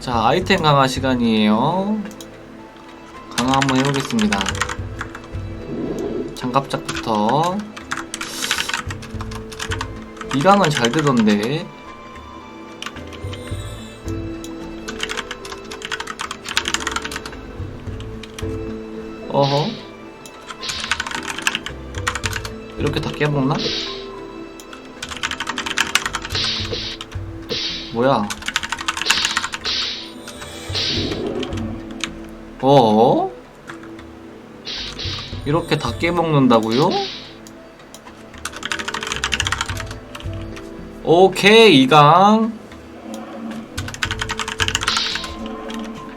자, 아이템 강화 시간이에요. 강화 한번 해보겠습니다. 장갑작부터. 이강은 잘 되던데. 어허. 이렇게 다 깨먹나? 뭐야? 어? 이렇게 다 깨먹는다고요? 오케이 이강.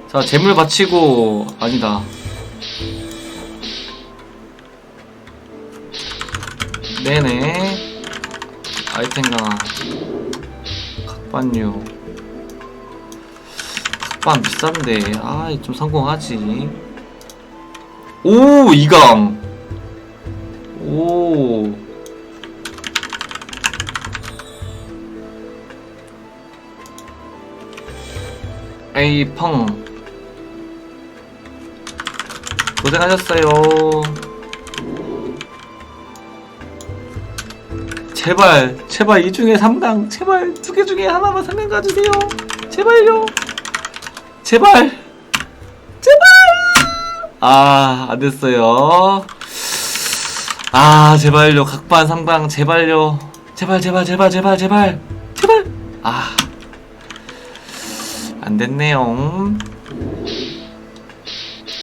자 재물 바치고 아니다. 네네. 아이템 강화 각반류 각반 비싼데. 아좀 성공하지. 오 이강 오. 에이 펑. 고생하셨어요. 제발 제발 이 중에 3강 제발 두 개 중에 하나만 3강 가주세요. 제발요 제발. 제발! 아 안 됐어요. 아 제발요. 각반 3강 제발요. 제발 제발 제발 제발 제발. 제발. 아. 안 됐네요